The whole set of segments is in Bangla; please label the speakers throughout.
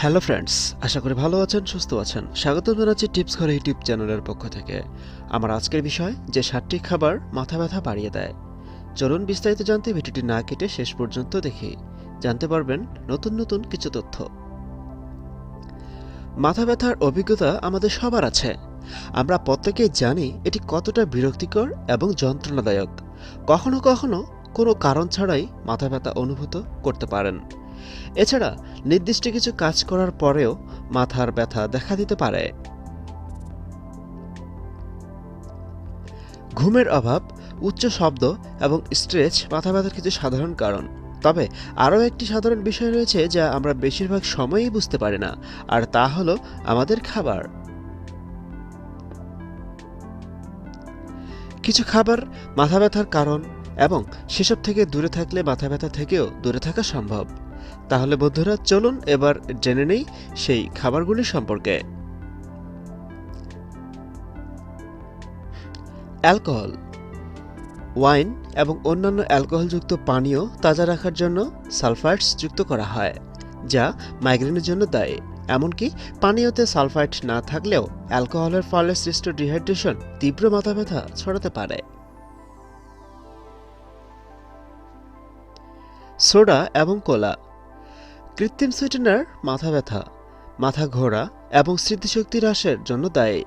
Speaker 1: হ্যালো ফ্রেন্ডস, আশা করি ভালো আছেন, সুস্থ আছেন। স্বাগত জানাচ্ছি টিপস ঘর ইউটিউব চ্যানেলের পক্ষ থেকে। আমার আজকের বিষয়, যে সাতটি খাবার মাথা ব্যথা বাড়িয়ে দেয়। চলুন বিস্তারিত জানতে ভিডিওটি না কেটে শেষ পর্যন্ত দেখি। জানতে পারবেন নতুন নতুন কিছু তথ্য। মাথা ব্যথার অভিজ্ঞতা আমাদের সবার আছে। আমরা প্রত্যেকেই জানি এটি কতটা বিরক্তিকর এবং যন্ত্রণাদায়ক। কখনো কখনো কোনো কারণ ছাড়াই মাথা ব্যথা অনুভূত করতে পারেন। এছাড়া নির্দিষ্ট কিছু কাজ করার পরেও মাথার ব্যথা দেখা দিতে পারে। ঘুমের অভাব, উচ্চ শব্দ এবং স্ট্রেচ মাথা ব্যথার কিছু সাধারণ কারণ। তবে আরও একটি সাধারণ বিষয় রয়েছে যা আমরা বেশিরভাগ সময়ই বুঝতে পারি না, আর তা হলো আমাদের খাবার। কিছু খাবার মাথা ব্যথার কারণ এবং সেসব থেকে দূরে থাকলে মাথা ব্যথা থেকেও দূরে থাকা সম্ভব। তাহলে বন্ধুরা, চলুন এবার জেনে নেই সেই খাবারগুলি সম্পর্কে। অ্যালকোহল। ওয়াইন এবং অন্যান্য অ্যালকোহলযুক্ত পানীয় তাজা রাখার জন্য সালফাইডস যুক্ত করা হয়, যা মাইগ্রেনের জন্য দায়ী। এমনকি পানীয়তে সালফাইড না থাকলেও অ্যালকোহলের ফলে সৃষ্ট ডিহাইড্রেশন তীব্র মাথা ব্যথা ছড়াতে পারে। সোডা এবং কোলা। কৃত্রিম সুইটেনার মাথা ব্যথা, মাথা ঘোরা এবং স্মৃতিশক্তি হ্রাসের জন্য দায়ী।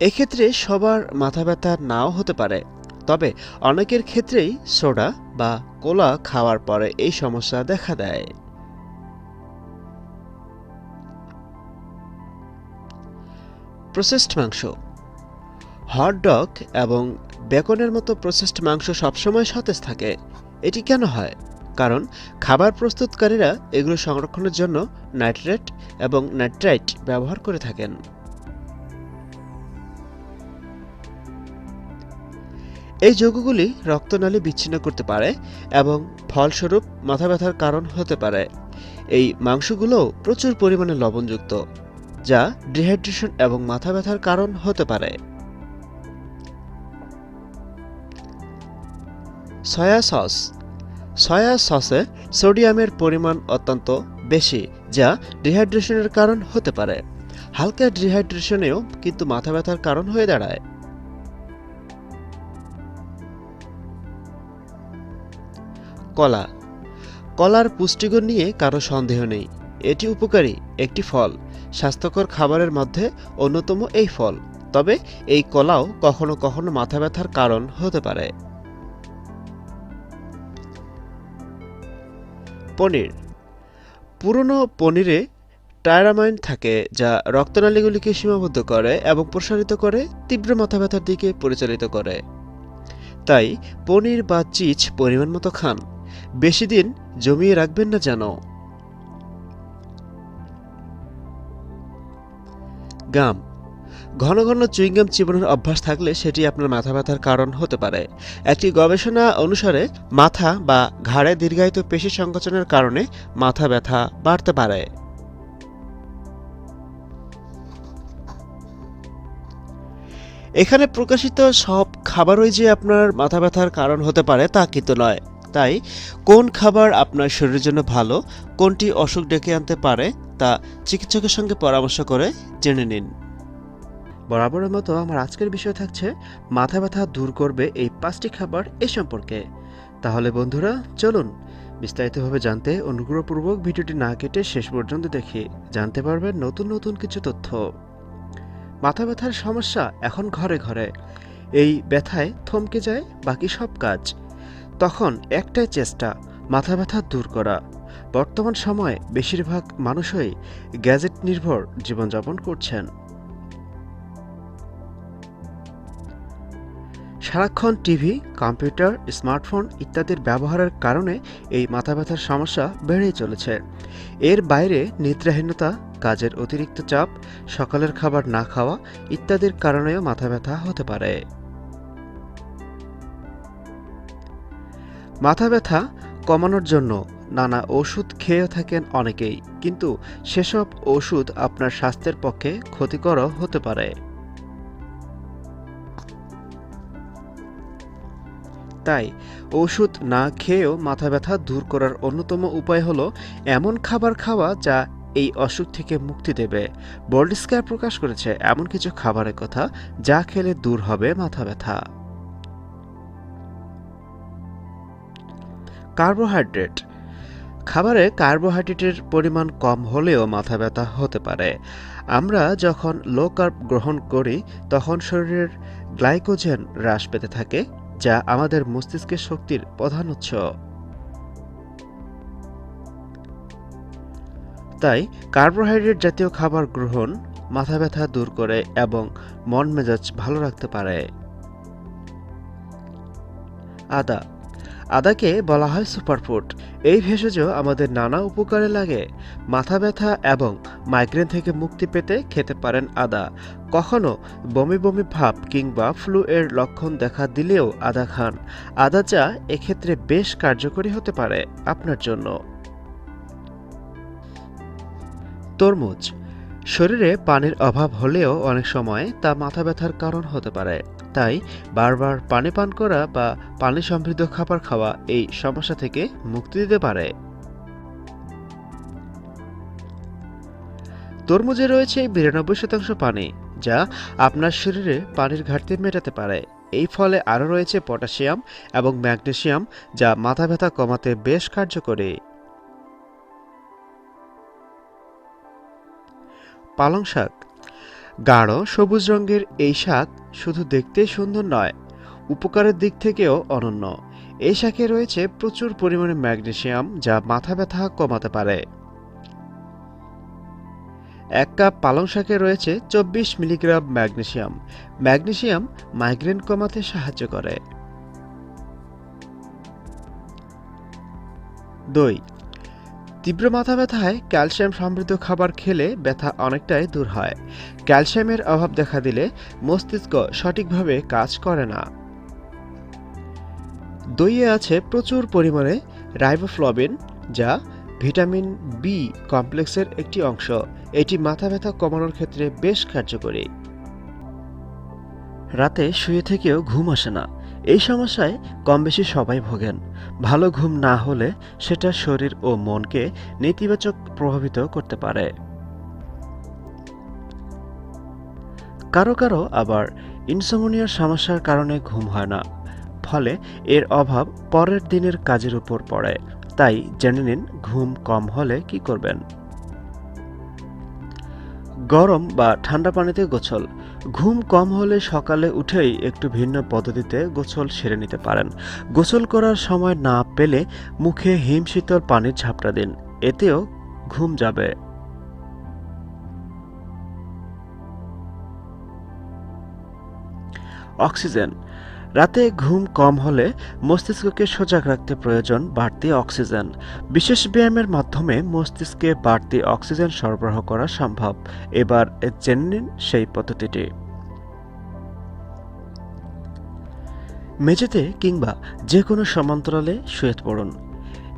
Speaker 1: এক্ষেত্রে সবার মাথা ব্যথা নাও হতে পারে, তবে অনেকের ক্ষেত্রেই সোডা বা কোলা খাওয়ার পরে এই সমস্যা দেখা দেয়। প্রসেসড মাংস হট ডগ এবং বেকনের মতো প্রসেসড মাংস সবসময় সতেজ থাকে, এটি কেন হয়? কারণ খাবার প্রস্তুতকারীরা এগুলো সংরক্ষণের জন্য নাইট্রেট এবং নাইট্রাইট ব্যবহার করে থাকেন। এই যৌগগুলি রক্তনালী বিচ্ছিন্ন করতে পারে এবং ফলস্বরূপ মাথা ব্যথার কারণ হতে পারে। এই মাংসগুলোও প্রচুর পরিমাণে লবণযুক্ত, যা ডিহাইড্রেশন এবং মাথা ব্যথার কারণ হতে পারে। সয়া সস সয়া সসে সোডিয়ামের পরিমাণ অত্যন্ত বেশি, যা ডিহাইড্রেশনের কারণ হতে পারে। হালকা ডিহাইড্রেশনেও কিন্তু মাথা ব্যথার কারণ হয়ে দাঁড়ায়। কলা। কলার পুষ্টিগুণ নিয়ে কারও সন্দেহ নেই। এটি উপকারী একটি ফল। স্বাস্থ্যকর খাবারের মধ্যে অন্যতম এই ফল। তবে এই কলাও কখনো কখনো মাথা ব্যথার কারণ হতে পারে। পনির। পুরনো পনিরে টায়ারামাইন থাকে যা রক্তনালীগুলিকে সীমাবদ্ধ করে এবং প্রসারিত করে তীব্র মাথা ব্যথার দিকে পরিচালিত করে। তাই পনির বা চিজ পরিমাণ মতো খান। বেশি দিন জমিয়ে রাখবেন না যেন। গাম ঘন ঘন চুইংগাম চিবানোর অভ্যাস থাকলে সেটি আপনার মাথা ব্যথার কারণ হতে পারে। একটি গবেষণা অনুসারে মাথা বা ঘাড়ে দীর্ঘায়িত পেশি সংকোচনের কারণে মাথা ব্যথা বাড়তে পারে। এখানে প্রকাশিত সব খাবারই যে আপনার মাথা ব্যথার কারণ হতে পারে তা কিন্তু নয়। তাই, কোন খাবার আপনার শরীরের জন্য ভালো, কোনটি অসুখ ডেকে আনতে পারে তা চিকিৎসকের সঙ্গে পরামর্শ করে জেনে নিন। বরাবরের মতো আমার আজকের বিষয় থাকছে, মাথা ব্যথা দূর করবে এই পাঁচটি খাবার এ সম্পর্কে। তাহলে বন্ধুরা, চলুন বিস্তারিতভাবে জানতে অনুগ্রহপূর্বক ভিডিওটি না কেটে শেষ পর্যন্ত দেখি জানতে পারবেন নতুন নতুন কিছু তথ্য। মাথা ব্যথার সমস্যা এখন ঘরে ঘরে। এই ব্যথায় থমকে যায় বাকি সব কাজ। তখন একটাই চেষ্টা, মাথা ব্যথা দূর করা। বর্তমান সময়ে বেশিরভাগ মানুষই গ্যাজেট নির্ভর জীবনযাপন করছেন। সারাক্ষণ টিভি, কম্পিউটার, স্মার্টফোন ইত্যাদির ব্যবহারের কারণে এই মাথা ব্যথার সমস্যা বেড়েই চলেছে। এর বাইরে নিদ্রাহীনতা, কাজের অতিরিক্ত চাপ, সকালের খাবার না খাওয়া ইত্যাদির কারণেও মাথা ব্যথা হতে পারে। মাথা ব্যথা কমানোর জন্য নানা ওষুধ খেয়ে থাকেন অনেকেই, কিন্তু সেসব ওষুধ আপনার স্বাস্থ্যের পক্ষে ক্ষতিকরও হতে পারে। তাই ওষুধ না খেয়েও মাথা ব্যথা দূর করার অন্যতম উপায় হলো এমন খাবার খাওয়া যা এই অসুখ থেকে মুক্তি দেবে। বোল্ড স্কার প্রকাশ করেছে, এমন কিছু খাবারের কথা যা খেলে দূর হবে মাথা ব্যথা। কার্বোহাইড্রেট খাবারে কার্বোহাইড্রেটের পরিমাণ কম হলেও মাথা ব্যথা হতে পারে। আমরা যখন লো কার্ব গ্রহণ করি, তখন শরীরের গ্লাইকোজেন হ্রাস পেতে থাকে যা আমাদের মস্তিষ্কের শক্তির প্রধান উৎস। তাই কার্বোহাইড্রেট জাতীয় খাবার গ্রহণ, মাথা ব্যথা দূর করে এবং মন মেজাজ ভালো রাখতে পারে। আদা আদাকে বলা হয় সুপারফুড। এই ভেষজ আমাদের নানা উপকারে লাগে। মাথা ব্যথা এবং মাইগ্রেন থেকে মুক্তি পেতে খেতে পারেন আদা। কখনো বমি বমি ভাব কিংবা ফ্লু এর লক্ষণ দেখা দিলেও আদা খান। আদা চা এক্ষেত্রে বেশ কার্যকরী হতে পারে আপনার জন্য। তরমুজ। শরীরে পানির অভাব হলেও অনেক সময় তা মাথা ব্যথার কারণ হতে পারে। তাই বারবার পানি পান করা বা পানি সমৃদ্ধ খাবার খাওয়া এই সমস্যা থেকে মুক্তি দিতে পারে। তরমুজে রয়েছে বিরানব্বই শতাংশ পানি, যা আপনার শরীরে পানির ঘাটতি মেটাতে পারে। এই ফলে আরও রয়েছে পটাশিয়াম এবং ম্যাগনেশিয়াম, যা মাথা ব্যথা কমাতে বেশ কার্যকরী। পালং শাক গাঢ় সবুজ রঙের এই শাক শুধু দেখতে সুন্দর নয়, উপকারের দিক থেকেও অনন্য। এই শাকে রয়েছে প্রচুর পরিমাণে ম্যাগনেশিয়াম যা মাথা ব্যথা কমাতে পারে। এক কাপ পালং শাকে রয়েছে চব্বিশ মিলিগ্রাম ম্যাগনেশিয়াম ম্যাগনেশিয়াম মাইগ্রেন কমাতে সাহায্য করে। দই তীব্র মাথা ব্যথায় ক্যালসিয়াম সমৃদ্ধ খাবার খেলে ব্যথা অনেকটাই দূর হয়। ক্যালসিয়ামের অভাব দেখা দিলে মস্তিষ্ক সঠিকভাবে কাজ করে না। দইয়ে আছে প্রচুর পরিমাণে রাইবোফ্লবিন, যা ভিটামিন বি কমপ্লেক্সের একটি অংশ। এটি মাথা ব্যথা কমানোর ক্ষেত্রে বেশ কার্যকরী। রাতে শুয়ে থেকেও ঘুম আসে না। এই সমস্যায় কম বেশি সবাই ভোগেন। ভালো ঘুম না হলে সেটা শরীর ও মনকে নেতিবাচক প্রভাবিত করতে পারে। কারও কারও আবার ইনসমোনিয়ার সমস্যার কারণে ঘুম হয় না। ফলে এর অভাব পরের দিনের কাজের উপর পড়ে। তাই জেনে নিন ঘুম কম হলে কি করবেন। গরম বা ঠান্ডা পানিতে গোছল। ঘুম কম হলে সকালে উঠেই একটু ভিন্ন পদ্ধতিতে গোসল সেরে নিতে পারেন। গোসল করার সময় না পেলে মুখে হিম শীতল পানির ঝাপটা দিন, এতেও ঘুম যাবে। অক্সিজেন রাতে ঘুম কম হলে মস্তিষ্ককে সজাগ রাখতে প্রয়োজন বাড়তি অক্সিজেন। বিশেষ ব্যায়ামের মাধ্যমে মস্তিষ্কে বাড়তি অক্সিজেন সরবরাহ করা সম্ভব। এবার জেনে নিন সেই পদ্ধতিটি। মেঝেতে কিংবা যে কোনো সমান্তরালে শুয়ে পড়ুন।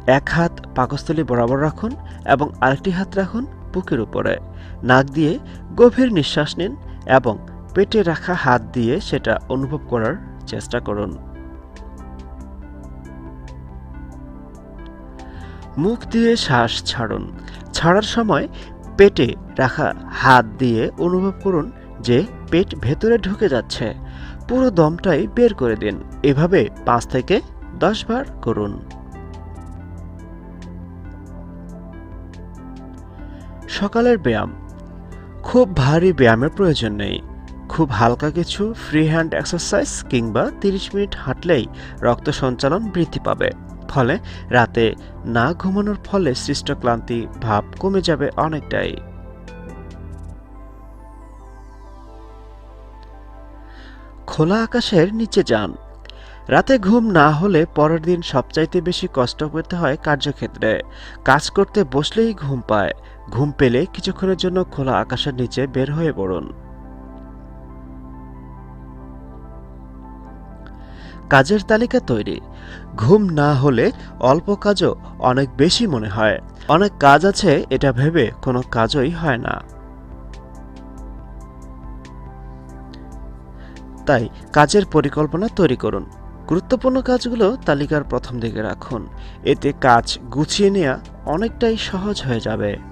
Speaker 1: এক হাত পাকস্থলী বরাবর রাখুন এবং আরেকটি হাত রাখুন বুকের উপরে। নাক দিয়ে গভীর নিঃশ্বাস নিন এবং পেটে রাখা হাত দিয়ে সেটা অনুভব করার চেষ্টা করুন। মুখ দিয়ে শ্বাস ছাড়ুন। ছাড়ার সময় পেটে রাখা হাত দিয়ে অনুভব করুন যে পেট ভেতরে ঢুকে যাচ্ছে। পুরো দমটাই বের করে দিন। এভাবে পাঁচ থেকে দশ বার করুন। সকালের ব্যায়াম। খুব ভারী ব্যায়ামের প্রয়োজন নেই। খুব হালকা কিছু ফ্রি হ্যান্ড এক্সারসাইজ কিংবা 30 মিনিট হাঁটলেই রক্ত সঞ্চালন বৃদ্ধি পাবে। ফলে রাতে না ঘুমানোর ফলে সৃষ্ট ক্লান্তি ভাব কমে যাবে অনেকটাই। খোলা আকাশের নিচে যান। রাতে ঘুম না হলে পরের দিন সবচাইতে বেশি কষ্ট পেতে হয় কার্যক্ষেত্রে। কাজ করতে বসলেই ঘুম পায়। ঘুম পেলে কিছুক্ষণের জন্য খোলা আকাশের নিচে বের হয়ে পড়ুন। কাজের তালিকা তৈরি। ঘুম না হলে অল্প কাজও অনেক বেশি মনে হয়। অনেক কাজ আছে, এটা ভেবে কোনো কাজই হয় না। তাই কাজের পরিকল্পনা তৈরি করুন। গুরুত্বপূর্ণ কাজগুলো তালিকার প্রথম দিকে রাখুন। এতে কাজ গুছিয়ে নেওয়া অনেকটাই সহজ হয়ে যাবে।